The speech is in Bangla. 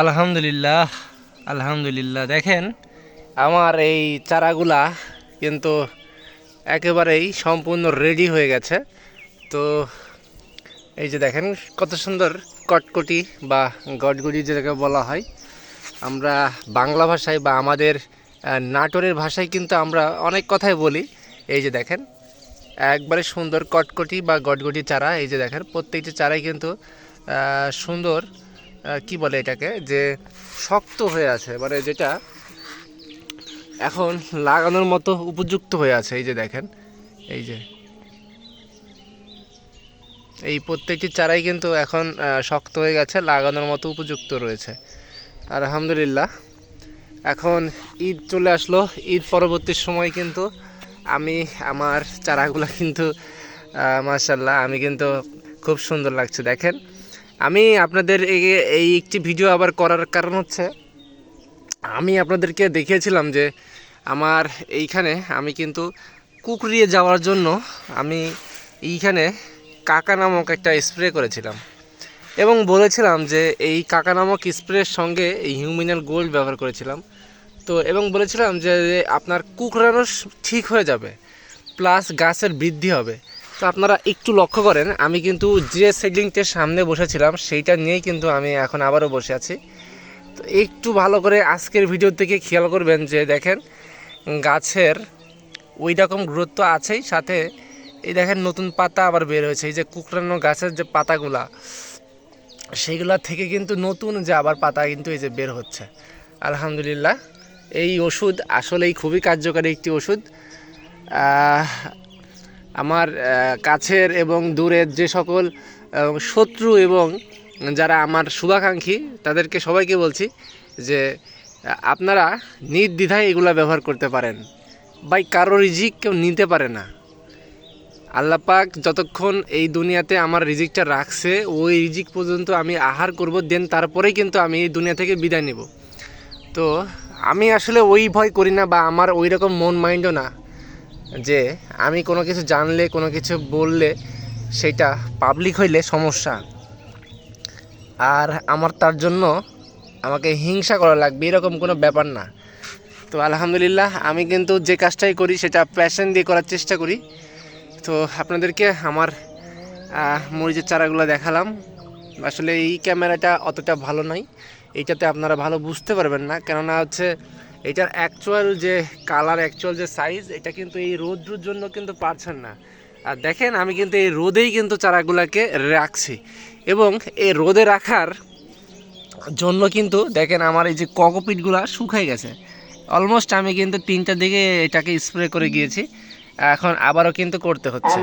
আলহামদুলিল্লাহ আলহামদুলিল্লাহ। দেখেন, আমার এই চারাগুলা কিন্তু একেবারেই সম্পূর্ণ রেডি হয়ে গেছে। তো এই যে দেখেন, কত সুন্দর কটকটি বা গটগটি যেটাকে বলা হয়। আমরা বাংলা ভাষায় বা আমাদের নাটোরের ভাষায় কিন্তু আমরা অনেক কথাই বলি। এই যে দেখেন, একবারে সুন্দর কটকটি বা গটগটি চারা। এই যে দেখেন, প্রত্যেকটি চারাই কিন্তু সুন্দর। কি বলে এটাকে? যে শক্ত হয়ে আছে মানে যেটা এখন লাগানোর মতো উপযুক্ত হয়ে আছে, এই যে দেখেন, এই যে। এই প্রত্যেকটি চারাই কিন্তু এখন শক্ত হয়ে গেছে, লাগানোর মতো উপযুক্ত রয়েছে। আর আলহামদুলিল্লাহ। এখন ঈদ চলে আসলো, ঈদ পরবর্তী সময় কিন্তু আমি, আমার চারাগুলো কিন্তু মার্শাল্লাহ আমি কিন্তু খুব সুন্দর লাগছে, দেখেন। আমি আপনাদের এই একটি ভিডিও আবার করার কারণ হচ্ছে, আমি আপনাদেরকে দেখিয়েছিলাম যে আমার এইখানে আমি কিন্তু কুকরিয়ে যাওয়ার জন্য আমি এইখানে কাকা নামক একটা স্প্রে করেছিলাম। এবং বলেছিলাম যে এই কাকা নামক স্প্রের সঙ্গে এই হিউমিনাল গোল্ড ব্যবহার করেছিলাম। তো এবং বলেছিলাম যে আপনার কুকরানো ঠিক হয়ে যাবে প্লাস গাছের বৃদ্ধি হবে। তো আপনারা একটু লক্ষ্য করেন, আমি কিন্তু যে সেগলিংটের সামনে বসেছিলাম, সেইটা নিয়েই কিন্তু আমি এখন আবারও বসে আছি। তো একটু ভালো করে আজকের ভিডিও থেকে খেয়াল করবেন যে দেখেন, গাছের ওই রকম গুরুত্ব আছেই, সাথে এই দেখেন নতুন পাতা আবার বের হয়েছে, এই যে কুকরানো গাছের যে পাতাগুলা সেইগুলা থেকে কিন্তু নতুন যে আবার পাতা কিন্তু এই যে বের হচ্ছে। আলহামদুলিল্লাহ, এই ওষুধ আসলেই খুবই কার্যকারী একটি ওষুধ। আমার কাছের এবং দূরের যে সকল শত্রু এবং যারা আমার শুভাকাঙ্ক্ষী, তাদেরকে সবাইকে বলছি যে, আপনারা নির্দ্বিধায় এগুলা ব্যবহার করতে পারেন। বাই কারও রিজিক কেউ নিতে পারে না। আল্লাহ পাক যতক্ষণ এই দুনিয়াতে আমার রিজিকটা রাখছে, ওই রিজিক পর্যন্ত আমি আহার করব, দেন তারপরেই কিন্তু আমি এই দুনিয়া থেকে বিদায় নেব। তো, আমি আসলে ওই ভয় করি না বা আমার ওই রকম মন মাইন্ডও না। যে আমি কোনো কিছু জানলে, কোনো কিছু বললে সেটা পাবলিক হইলে সমস্যা। আর আমার তার জন্য আমাকে হিংসা করা লাগবে, এরকম কোনো ব্যাপার না। তো আলহামদুলিল্লাহ, আমি কিন্তু যে কাজটাই করি সেটা প্যাশন দিয়ে করার চেষ্টা করি। তো আপনাদেরকে আমার মরিচের চারাগুলো দেখালাম। আসলে এই ক্যামেরাটা অতটা ভালো নয়। এইটাতে আপনারা ভালো বুঝতে পারবেন না। কেননা হচ্ছে এটার অ্যাকচুয়াল যে কালার অ্যাকচুয়াল যে সাইজ এটা কিন্তু এই রোদ্রুর জন্য কিন্তু পারছেন না। আর দেখেন, আমি কিন্তু এই রোদেই কিন্তু চারাগুলোকে রাখছি। এবং এই রোদে রাখার জন্য কিন্তু দেখেন, আমার এই যে ককপিটগুলো শুকাই গেছে। অলমোস্ট আমি কিন্তু তিনটার দিকে এটাকে স্প্রে করে গিয়েছি। এখন আবারও কিন্তু করতে হচ্ছে।